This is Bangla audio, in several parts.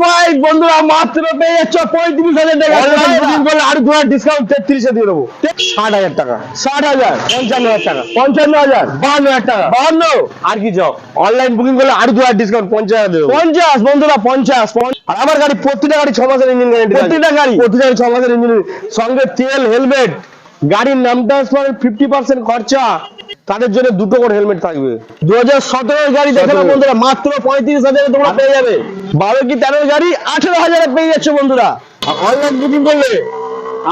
ফাইট বন্ধুরা মাত্র পেয়ে যাচ্ছ পঁয়ত্রিশ হাজার টাকা। বুকিং করলে আরও দু হাজার ডিসকাউন্ট তেত্রিশে দিয়ে দেবো। ষাট হাজার টাকা। ষাট হাজার? পঞ্চান্ন হাজার টাকা। পঞ্চান্ন হাজার? বাহান্ন হাজার টাকা। বাহান্ন? আর কি অনলাইন বুকিং করলে আরও দু হাজার ডিসকাউন্ট পঞ্চাশ হাজার দেবো। পঞ্চাশ বন্ধুরা পঞ্চাশ আর আমার গাড়ি প্রতিটা গাড়ি ছ মাসের ইঞ্জিন গ্যারেন্টি প্রতিটা গাড়ি? প্রতিটা গাড়ি ছ মাসের ইঞ্জিন সঙ্গে তেল হেলমেট গাড়ির নাম ট্রান্সফারের ফিফটি পার্সেন্ট খরচা। তাদের জন্য দুটো করে হেলমেট থাকবে। দু হাজার সতেরোর গাড়ি দেখে 17 বন্ধুরা মাত্র পঁয়ত্রিশ হাজারে তোমরা পেয়ে যাবে। বারো কি তেরোর গাড়ি আঠেরো হাজারে পেয়ে যাচ্ছে বন্ধুরা। অনলাইন বুকিং করলে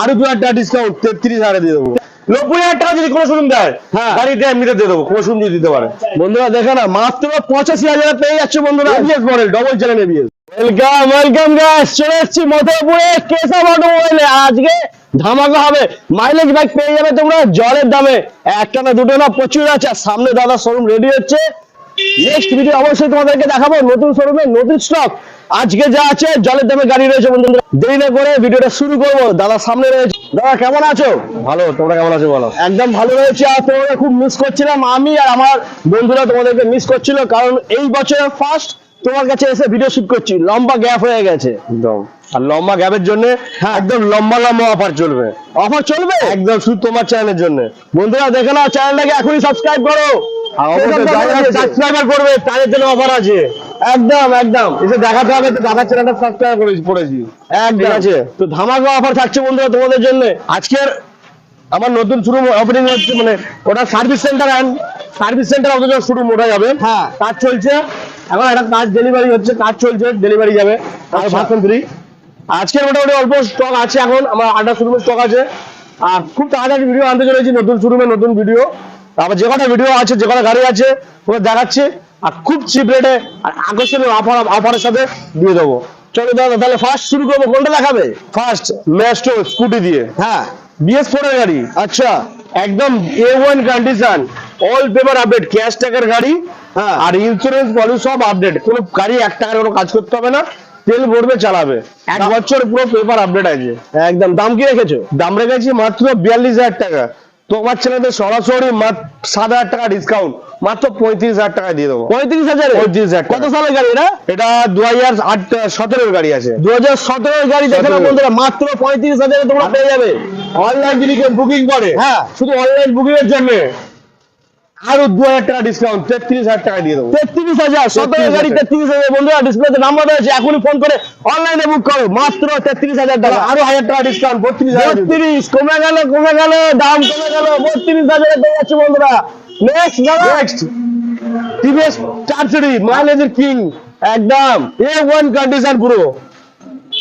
আরও দু হাজার টাকা ডিসকাউন্ট তেত্রিশ হাজার দিয়ে দেবো। নব্বই হাজার টাকা যদি কোনো শুনুন দেয় হ্যাঁ। গাড়িটা এমনিতে দিয়ে দেবো কোনো শুনুন দিতে পারে। বন্ধুরা দেখে না মাত্র পঁচাশি হাজারে পেয়ে যাচ্ছে বন্ধুরা। ABS model double channel ABS welcome welcome guys চলে এসেছি মথুরাপুরে কেসা অটোমোবাইলে। আজকে ধামাকা হবে। মাইলেজ বাইক পেয়ে যাবে তোমরা জলের দামে। একটা না দুটো না প্রচুর আছে। আর সামনে দাদা শোরুম রেডি হচ্ছে। নেক্সট ভিডিও অবশ্যই তোমাদেরকে দেখাবো নতুন শোরুমে নতুন স্টক আজকে যা আছে জলের দামে গাড়ি রয়েছে বন্ধুরা। দেরি না করে ভিডিওটা শুরু করব। দাদা সামনে রয়েছে। দাদা কেমন আছো? ভালো তোমরা কেমন আছো বলো? একদম ভালো রয়েছে। আর তোমরা খুব মিস করছিলাম আমি আর আমার বন্ধুরা তোমাদেরকে মিস করছিল। কারণ এই বছরের ফার্স্ট তোমার কাছে এসে ভিডিও শুট করছি। লম্বা গ্যাপ হয়ে গেছে। একদম। আর লম্বা গ্যাপের জন্য একদম লম্বা লম্বা অফার চলবে। অফার চলবে? একদম শুধু তোমার চ্যানেলের জন্য। বন্ধুরা দেখে নাও চ্যানেলটাকে এখনই সাবস্ক্রাইব করো। আর অবশ্যই সাবস্ক্রাইবার করবে তাদের জন্য অফার আছে। একদম একদম। এসে দেখাতে হবে তো দাদার চ্যানেলটা সাবস্ক্রাইব করেছি পড়েছি একদম। আছে। তো ধামাকা অফার থাকছে বন্ধুরা তোমাদের জন্য। আজকের আমার নতুন শুরু ওপেনিং হচ্ছে মানে ওটা service centre and service centre শুরু মোটা যাবে হ্যাঁ। কাজ চলছে। এখন একটা কাজ ডেলিভারি হচ্ছে কাজ চলছে ডেলিভারি যাবে। আর আচ্ছা। থ্রি আজকের মোটামুটি অল্প স্টক আছে এখন আমার আড্ডা শোরুমের স্টক আছে। আর খুব তাড়াতাড়ি ভিডিও আনতে চলেছি নতুন শোরুমে নতুন ভিডিও তারপর যে কটা ভিডিও আছে যে কটা গাড়ি আছে ওগুলো দেখাচ্ছি। আর খুব চিপ রেটে আর আকর্ষণীয় অফার অফারের সাথে দিয়ে দেবো। চলো দাদা তাহলে ফার্স্ট শুরু করব। কোনটা দেখাবে? ফার্স্ট ম্যাস্টো স্কুটি দিয়ে। হ্যাঁ। বিএস ফোর এর গাড়ি। আচ্ছা। একদম A one condition all paper update cash টাকার গাড়ি। হ্যাঁ। আর ইন্স্যুরেন্স পলিসি সব আপডেট কোনো গাড়ি এক টাকার কোনো কাজ করতে হবে না। তেল ভরবে চালাবে। এক বছর পুরো পেপার আপডেট আছে। একদম দাম কি রেখেছো? দাম রেখেছি মাত্র বিয়াল্লিশ হাজার টাকা। তোমার ছেলেদের সরাসরি সাত হাজার টাকা ডিসকাউন্ট মাত্র পঁয়ত্রিশ হাজার টাকা দিয়ে দেবো। পঁয়ত্রিশ হাজার? পঁয়ত্রিশ হাজার কত সালের গাড়ি এটা? এটা দু হাজার আট সতেরোর গাড়ি আছে। দু হাজার সতেরোর গাড়ি দেখে 17 বন্ধুরা মাত্র পঁয়ত্রিশ হাজারে তোমরা পেয়ে যাবে। অনলাইন যদি বুকিং করে। হ্যাঁ। শুধু অনলাইন বুকিং এর জন্য। আরও দু হাজার টাকা ডিসকাউন্ট তেত্রিশ হাজার টাকা দিয়ে দেবো। তেত্রিশ হাজার সতেরো গাড়ি তেত্রিশ হাজার বন্ধুরা ডিসপ্লেতে নাম্বার রয়েছে এখনই ফোন করে অনলাইনে বুক করো। মাত্র তেত্রিশ হাজার টাকা। আরও হাজার টাকা ডিসকাউন্ট বত্রিশ বত্রিশ কমে গেল কমে গেল দাম কমে গেল বত্রিশ হাজারে পেয়ে যাচ্ছে বন্ধুরা। নেক্সট নেক্সট টিভিএস চার মাইলেজের কিং একদম। এ ওয়ান কন্ডিশন পুরো।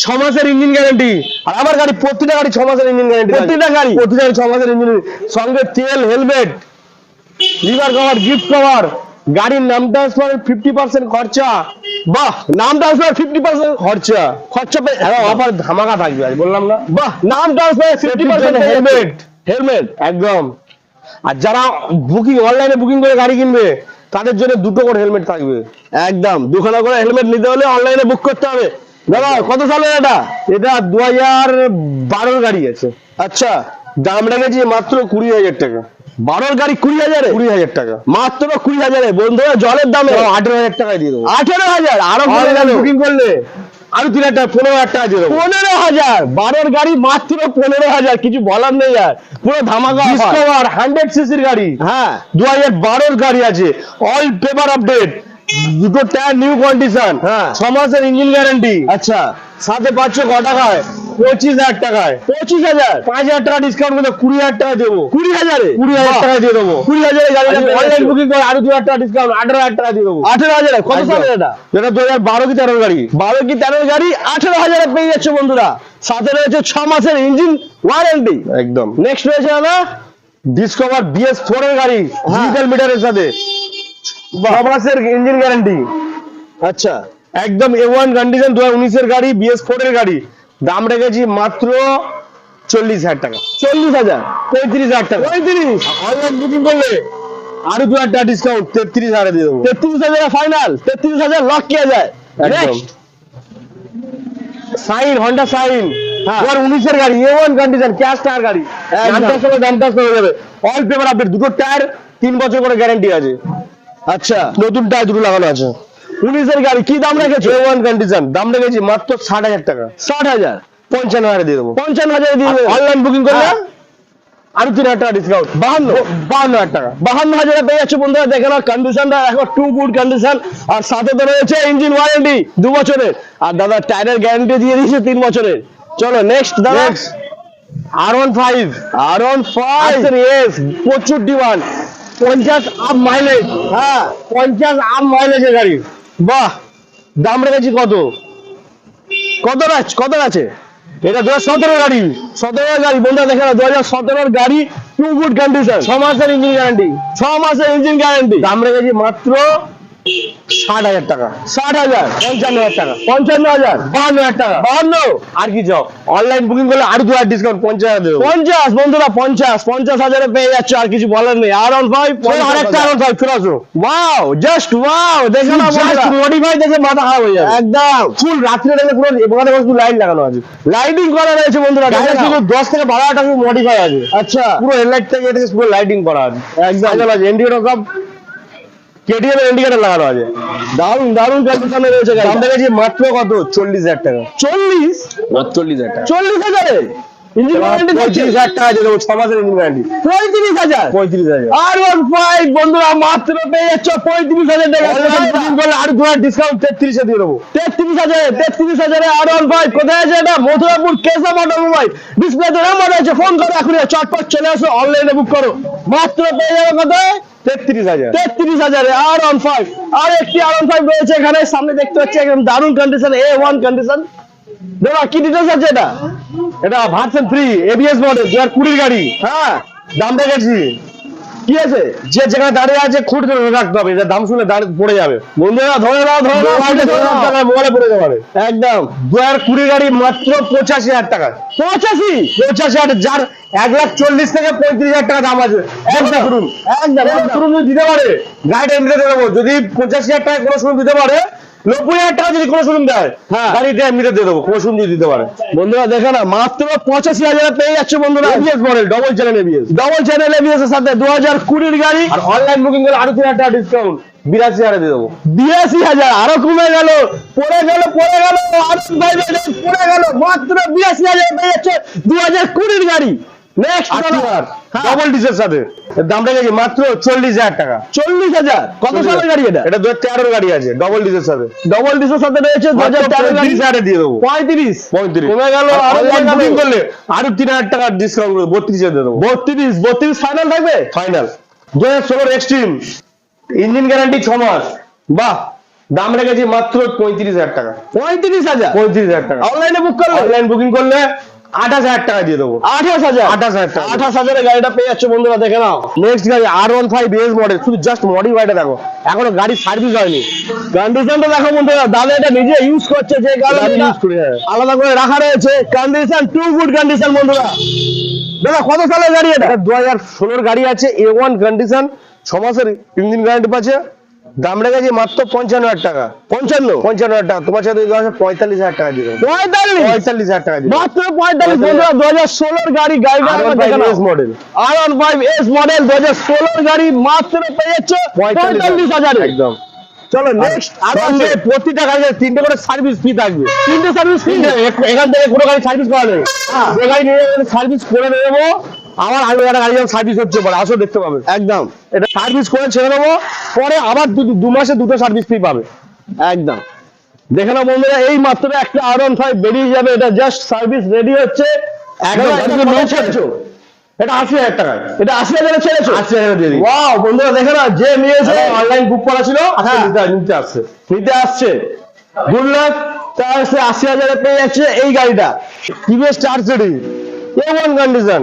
ছ মাসের ইঞ্জিন গ্যারান্টি আর আমার গাড়ি প্রতিটা গাড়ি ছ মাসের ইঞ্জিন গ্যারান্টি প্রতিটা গাড়ি? প্রতিটা গাড়ি ছ মাসের ইঞ্জিন সঙ্গে তেল helmet lever cover gift cover গাড়ির নাম ট্রান্সফারের ফিফটি পার্সেন্ট খরচা। বাহ নাম ট্রান্সফার ফিফটি পার্সেন্ট খরচা। খরচা পেয়ে অফার ধামাকা থাকবে আজ বললাম না। বাহ নাম transfer fifty percent helmet helmet একদম। আর যারা বুকিং অনলাইনে বুকিং করে গাড়ি কিনবে তাদের জন্য দুটো করে হেলমেট থাকবে। একদম দুখানা করে হেলমেট নিতে হলে অনলাইনে বুক করতে হবে। দাদা কত সালের এটা? এটা দু হাজার বারোর গাড়ি আছে। আচ্ছা দাম রেখেছি মাত্র কুড়ি হাজার টাকা। বারোর গাড়ি কুড়ি হাজারে? কুড়ি হাজার টাকা। মাত্র কুড়ি হাজারে। বন্ধুরা জলের দামে আঠেরো হাজার টাকায় দিয়ে দেবো। আঠেরো হাজার? আরও বুকিং করলে? আরও তিন হাজার টাকা পনেরো হাজার টাকা দিয়ে পনেরো হাজার? বারোর গাড়ি মাত্র পনেরো হাজার। কিছু বলার নেই আর। পুরো ধামাকা। ডিসকভার হান্ড্রেড সিসির গাড়ি। হ্যাঁ। দু হাজার বারোর গাড়ি আছে। অল পেপার আপডেট দুটো টায়ার নিউ কন্ডিশন হ্যাঁ। ছ মাসের ইঞ্জিন গ্যারান্টি আচ্ছা। সাথে পাচ্ছ ক টাকায়। পঁচিশ হাজার টাকায়। পঁচিশ হাজার? পাঁচ হাজার টাকা ডিসকাউন্ট করে কুড়ি হাজার টাকা দেবো। কুড়ি হাজারে? কুড়ি হাজার টাকা দিয়ে দেবো। কুড়ি হাজারে অনলাইন বুকিং করে আরও দু হাজার টাকা ডিসকাউন্ট আঠারো হাজার টাকা দিয়ে দেবো। আঠেরো হাজারে? কত। সালের এটা? যেটা দু হাজার বারো কি তেরোর গাড়ি? বারো কি তেরোর গাড়ি? আঠেরো হাজারে পেয়ে যাচ্ছে বন্ধুরা। সাথে রয়েছে ছ মাসের ইঞ্জিন ওয়ারেন্টি একদম। নেক্সট রয়েছে দাদা? ডিসকভার বিএস ফোর এর গাড়ি হ্যাঁ। ডিজিটাল মিটারের সাথে। ছ মাসের ইঞ্জিন গ্যারান্টি আচ্ছা। একদম এ ওয়ান কন্ডিশন দু হাজার উনিশের গাড়ি বিএস ফোর এর গাড়ি। দাম রেখেছি মাত্র চল্লিশ হাজার টাকা। চল্লিশ হাজার? পঁয়ত্রিশ হাজার টাকা। পঁয়ত্রিশ? অনলাইন বুকিং করলে। আরও দু হাজার ডিসকাউন্ট তেত্রিশ হাজার দিয়ে দেবো। তেত্রিশ হাজার ফাইনাল তেত্রিশ হাজার লক কিয়া যায়? একদম। সাইন হন্ডা সাইন হ্যাঁ। উনিশের গাড়ি A one condition cash tyre গাড়ি। দামটার সময় হয়ে যাবে। অল পেপার আপডেট দুটো টায়ার তিন বছর করে গ্যারান্টি আছে। আচ্ছা। নতুন টায়ার দুটো লাগানো আছে। উনিশের গাড়ি কি দাম রেখেছো? ওয়ান কন্ডিশন দাম রেখেছি মাত্র ষাট হাজার টাকা। ষাট হাজার? পঞ্চান্ন হাজার দিয়ে দেবো। পঞ্চান্ন হাজার দিয়ে দেবে। অনলাইন বুকিং করলে? হ্যাঁ। আরও তিন হাজার টাকা ডিসকাউন্ট বাহান্ন। বাহান্ন হাজার টাকা। বাহান্ন হাজারে পেয়ে যাচ্ছে বন্ধুরা দেখে নাও কন্ডিশনটা এখন টু গুড কন্ডিশন আর সাথে তো রয়েছে ইঞ্জিন ওয়ারেন্টি দু বছরের। আর দাদা টায়ারের গ্যারান্টি দিয়ে দিয়েছে তিন বছরের। চলো নেক্সট দাদা। R one five R one five প্রচুর ডিমান্ড পঞ্চাশ আপ মাইলেজ হ্যাঁ পঞ্চাশ আপ মাইলেজের গাড়ি। বাহ দাম রেখেছি কত? কত আছে কত আছে? এটা দু হাজার সতেরো গাড়ি। সতেরো গাড়ি বন্ধুরা দেখে না দু হাজার সতেরো গাড়ি টু গুড কন্ডিশন ছ মাসের ইঞ্জিন গ্যারান্টি ছ মাসের ইঞ্জিন গ্যারান্টি দাম রেখেছি মাত্র ষাট হাজার টাকা। ষাট হাজার পঞ্চান্ন হাজার টাকা পঞ্চান্ন হাজার বাহান্ন হাজার টাকা। বাহান্ন? আর কি চাও? অনলাইন বুকিং করলে আরও দু হাজার ডিসকাউন্ট পঞ্চাশ হাজার পঞ্চাশ বন্ধুরা পঞ্চাশ পঞ্চাশ হাজারে পেয়ে যাচ্ছে আর কিছু বলার নেই। আর অন ফাইভ আরেকটা আর ফাইভ চলে আসো। ওয়াও জাস্ট ওয়াও দেখে না মডিফাই দেখে মাথা খারাপ হয়ে যাবে। একদম। ফুল রাত্রে দেখলে পুরো শুধু লাইট লাগানো আছে। লাইটিং করা রয়েছে বন্ধুরা। শুধু দশ থেকে বারো হাজার টাকা মডিফাই আছে। আচ্ছা। পুরো হেডলাইট থেকে পুরো লাইটিং করা আছে। একদম। একদম সব কেটিএম এর ইন্ডিকেটর লাগানো আছে। দারুণ দারুণ কন্ডিশনে রয়েছে দাম দেখেছি মাত্র কত? চল্লিশ হাজার টাকা। চল্লিশ? চল্লিশ হাজার টাকা। চল্লিশ হাজারে? ইঞ্জিন ওয়ারেন্টি পঁয়ত্রিশ হাজার টাকা দিয়ে দেবো ছ মাসের ইঞ্জিন গ্যারান্টি পঁয়ত্রিশ হাজার? পঁয়ত্রিশ হাজার। আর ওয়ান ফাইভ বন্ধুরা মাত্র পেয়ে যাচ্ছ পঁয়ত্রিশ হাজার টাকা। বুকিং করলে আরও দু হাজার ডিসকাউন্ট তেত্রিশে দিয়ে দেবো। তেত্রিশ হাজারে তেত্রিশ হাজারে আর ওয়ান ফাইভ কোথায় আছে এটা? মথুরাপুর কেশব অটোমোবাইল। ডিসপ্লেতে নাম্বার আছে ফোন করো এখনই চটপট চলে আসো অনলাইনে বুক করো। মাত্র পেয়ে যাবে কত তেত্রিশ হাজার। তেত্রিশ হাজারে, আর ওয়ান ফাইভ আর একটি আর ওয়ান এখানে, সামনে দেখতে পাচ্ছি একদম দারুণ কন্ডিশন এ ওয়ান কন্ডিশন দাদা, কি ডিটেলস আছে এটা? এটা ভার্সন থ্রি এবিএস মডেল দু হাজার কুড়ির গাড়ি। হ্যাঁ দাম দেখেছি। কি আছে? যে যেখানে দাঁড়িয়ে আছে খুঁট ধরে রাখতে হবে। এটা দাম শুনে দাঁড়িয়ে পড়ে যাবে। বন্ধুরা ধরে নাও ধরে নাও মোবাইলে পড়ে যাবে। একদম। দু হাজার কুড়ি গাড়ি মাত্র পঁচাশি হাজার টাকা। পঁচাশি? পঁচাশি হাজার যার এক লাখ চল্লিশ থেকে পঁয়ত্রিশ হাজার টাকা দাম আছে। একদম। শুনুন একদম। শুনুন দিতে পারে গাড়িটা এমনিতে দিয়ে দেবো যদি পঁচাশি হাজার টাকা কোনো শুনুন দিতে পারে নব্বই হাজার টাকা যদি কোনো শুনুন দেয়। গাড়িটা এমনিতে দিয়ে দেবো কোনো শুনুন যদি দিতে পারে। বন্ধুরা দেখে না মাত্র পঁচাশি হাজারে পেয়ে যাচ্ছে বন্ধুরা। ABS model double channel ABS double channel ABS এর সাথে দু হাজার কুড়ির গাড়ি। আর অনলাইন বুকিং করলে আরও তিন হাজার টাকা ডিসকাউন্ট বিরাশি হাজারে দিয়ে দেবো। বিরাশি হাজার আরও কমে গেল পড়ে গেল পড়ে গেল আর পড়ে গেল মাত্র বিরাশি হাজার পেয়ে যাচ্ছে দু হাজার কুড়ির গাড়ি। নেক্সট ডবল ডিসের সাথে দামটা গেছে মাত্র চল্লিশ হাজার টাকা। চল্লিশ হাজার? কত সালের গাড়ি এটা? এটা দু হাজার গাড়ি আছে ডবল সাথে ডবল সাথে রয়েছে দু হাজার তেরো গাড়ি। পঁয়ত্রিশ দিয়ে দেবো। পঁয়ত্রিশ। পঁয়ত্রিশ। কমে গেল আরও অনলাইন কমে বুকিং গেল করলে আরও তিন হাজার টাকা ডিসকাউন্ট বত্রিশে দিয়ে দেবো। বত্রিশ বত্রিশ ফাইনাল থাকবে? ফাইনাল দু হাজার ষোলোর এক্সট্রিম ইঞ্জিন গ্যারান্টি ছ মাস। বাহ দাম রেখেছি মাত্র পঁয়ত্রিশ হাজার টাকা। পঁয়ত্রিশ হাজার। পঁয়ত্রিশ হাজার টাকা। অনলাইনে বুক করলে? অনলাইন বুকিং করলে আঠাশ হাজার টাকা দিয়ে দেবো। আঠাশ হাজার? আঠাশ হাজার টাকা আঠাশ গাড়িটা পেয়ে যাচ্ছে বন্ধুরা দেখে নাও। নেক্সট গাড়ি R one five S model শুধু জাস্ট মডিফাইটা দেখো। এখনও গাড়ি সার্ভিস হয়নি। কন্ডিশনটা দেখো বন্ধুরা দাদা এটা নিজে ইউজ করছে যে হ্যাঁ। আলাদা করে রাখা রয়েছে। কন্ডিশন টু গুড কন্ডিশন বন্ধুরা। দাদা কত সালের গাড়ি এটা? এটা দু হাজার ষোলোর গাড়ি আছে এ ওয়ান কন্ডিশন ছ মাসের ইঞ্জিন গ্যারান্টি পাচ্ছে। দাম রেখেছি মাত্র পঞ্চান্ন হাজার টাকা। পঞ্চান্ন? পঞ্চান্ন হাজার টাকা। তোমার সাথে পঁয়তাল্লিশ হাজার টাকা দিয়ে পঁয়তাল্লিশ? পঁয়তাল্লিশ হাজার টাকা মাত্র পঁয়তাল্লিশ বন্ধুরা দু হাজার ষোলোর গাড়ি গাড়িটা R one five S model R one five S model দু হাজার ষোলোর গাড়ি মাত্র পেয়ে যাচ্ছে পঁয়তাল্লিশ হাজার। একদম। চলো নেক্সট সঙ্গে প্রতিটা গাড়িতে তিনটে করে সার্ভিস ফি থাকবে। তিনটে সার্ভিস এখ- এখান থেকে কোনো গাড়ি সার্ভিস করা নেই। হ্যাঁ। যে গাড়ি নিয়ে সার্ভিস করে দেবো আমার আগে একটা গাড়ি সার্ভিস হচ্ছে পরে আসো দেখতে পাবে। একদম। এটা সার্ভিস করে ছেড়ে দেবো পরে আবার দু- মাসে দুটো সার্ভিস ফি পাবে। একদম। দেখে না বন্ধুরা এই মাত্র একটা আর ওয়ান ফাইভ বেরিয়ে যাবে এটা জাস্ট সার্ভিস রেডি হচ্ছে। এটা একদম কত no ছেড়েছো? এটা আশি হাজার টাকা। এটা আশি হাজারে ছেড়েছো? আশি হাজার দিয়ে দিই। ওয়াও বন্ধুরা দেখে না যে নিয়েছে অনলাইন বুক করা ছিল হ্যাঁ। নিতে- নিতে আসছে। নিতে আসছে। গুড লাক তার আশি হাজারে পেয়ে যাচ্ছে এই গাড়িটা। টিভিএস চার সিডি এ ওয়ান কন্ডিশন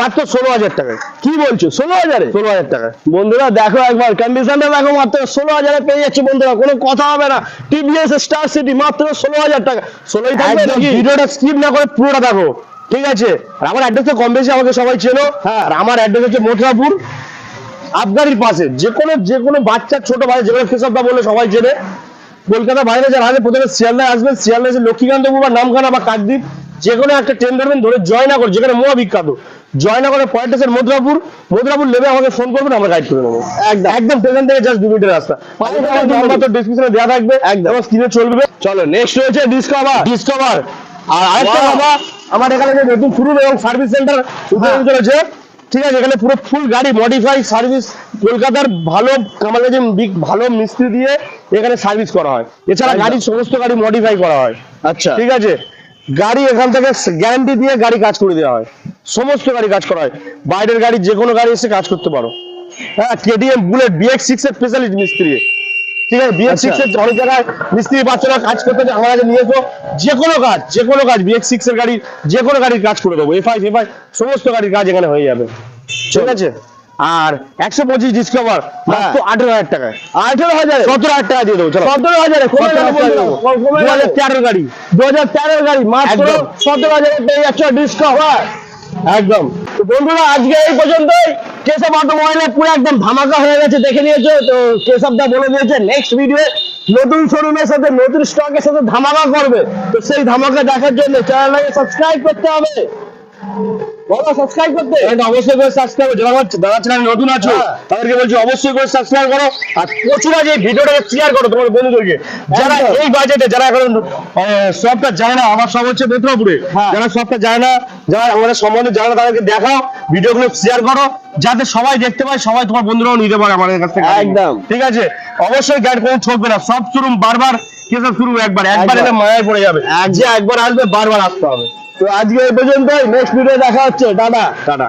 মাত্র ষোলো হাজার টাকা। কি বলছো? ষোলো হাজারে? ষোলো হাজার টাকা। বন্ধুরা দেখো একবার কন্ডিশনটা দেখো মাত্র ষোলো হাজারে পেয়ে যাচ্ছে বন্ধুরা কোনো কথা হবে না। টিভিএস স্টার সিটি মাত্র ষোলো হাজার টাকা। ষোলোই থাকবে ভিডিওটা স্কিপ না করে পুরোটা দেখো। ঠিক আছে? আর আমার অ্যাড্রেসটা কম বেশি আমাকে সবাই চেনো। হ্যাঁ। আর আমার অ্যাড্রেস হচ্ছে মথুরাপুর আবগারির পাশে। যে কোনো যে কোনো বাচ্চা ছোট ভাই যেগুলো কেশবদা বললে সবাই চেনে। কলকাতা বাইরে যারা আছে প্রথমে শিয়ালদায় আসবেন। শিয়ালদা এসে লক্ষ্মীকান্তপুর বা নামখানা বা কাকদ্বীপ। যে কোনো একটা ট্রেন ধরবেন ধরে জয়নগর যেখানে মোয়া বিখ্যাত জয়নগরের পয়েন্ট আছে মধুরাপুর। মধুরাপুর লেবে আমাকে ফোন করবেন আমরা গাইড করে দেবো একদম। একদম স্টেশন থেকে জাস্ট দু মিনিটের রাস্তা তো ডিসক্রিপশনে দেওয়া থাকবে একদম। স্ক্রিনে চলবে। চলো নেক্সট রয়েছে ডিসকভার ডিসকভার আর আরেকটা. কথা আমার এখানে যে নতুন শুরু এবং সার্ভিস সেন্টার উদ্বোধন। চলেছে। ঠিক আছে এখানে পুরো ফুল গাড়ি মডিফাই সার্ভিস কলকাতার ভালো কামালগাজি বিগ- ভালো মিস্ত্রি দিয়ে এখানে সার্ভিস করা হয়। এছাড়া। গাড়ির সমস্ত গাড়ি মডিফাই করা হয়। আচ্ছা। ঠিক আছে? গাড়ি এখান থেকে গ্যারান্টি দিয়ে গাড়ি কাজ করে দেওয়া হয়। সমস্ত গাড়ি কাজ করা হয়। বাইরের গাড়ি যে কোনো গাড়ি এসে কাজ করতে পারো। হ্যাঁ কেডিএম বুলেট বিএক্স সিক্স এর স্পেশালিস্ট মিস্ত্রি। ঠিক আছে? বিএক্স সিক্স আচ্ছা। এর অনেক জায়গায় মিস্ত্রি বাচ্চারা কাজ করতে আমার কাছে নিয়ে এসো। যে কোনো কাজ যে কোনো কাজ বিএক্স সিক্স এর গাড়ি যে কোনো গাড়ির কাজ করে দেবো। এফআই এফআই সমস্ত গাড়ির কাজ এখানে হয়ে যাবে। ঠিক আছে? আর একশো পঁচিশ ডিসকভার মাত্র আঠেরো হাজার টাকায়। আঠেরো হাজার? সতেরো হাজার টাকা দিয়ে দেবো সতেরো হাজারে? দু হাজার তেরোর গাড়ি। দু হাজার তেরোর গাড়ি মাত্র সতেরো হাজার যাচ্ছ ডিসকভার একদম। বন্ধুরা আজকে এই পর্যন্তই। কেশব অটোমোবাইলে পুরো একদম ধামাকা হয়ে গেছে দেখে নিয়েছো। তো কেশবদা বলে দিয়েছে নেক্সট ভিডিও নতুন শোরুমের সাথে নতুন স্টকের সাথে ধামাকা করবে। তো সেই ধামাকা দেখার জন্য চ্যানেলটাকে সাবস্ক্রাইব করতে হবে। বলো সাবস্ক্রাইব করতে। অবশ্যই করে সাবস্ক্রাইব যারা আমার চ্যানেল নতুন আছো হ্যাঁ। তাদেরকে বলছি অবশ্যই করে সাবস্ক্রাইব করো। আর প্রচুর আজ এই ভিডিওটাকে শেয়ার করো তোমার বন্ধুদেরকে। যারা এই বাজেটে যারা এখন সবটা না আমার সব হচ্ছে হ্যাঁ। যারা সবটা যায় না যারা আমাদের সম্বন্ধে জানে না তাদেরকে দেখাও ভিডিওগুলো শেয়ার করো যাতে সবাই দেখতে পায় সবাই তোমার বন্ধুরাও নিতে পারে আমাদের কাছ থেকে। একদম। ঠিক আছে? অবশ্যই গাইড করে ঠকবে না সব শুরু বারবার কেসব শুরু? একবার একবার। এলে মায়ায় পড়ে যাবে। যে একবার আসবে বারবার আসতে হবে। তো আজকে এই পর্যন্তই নেক্সট ভিডিও দেখা হচ্ছে। টাটা। টাটা।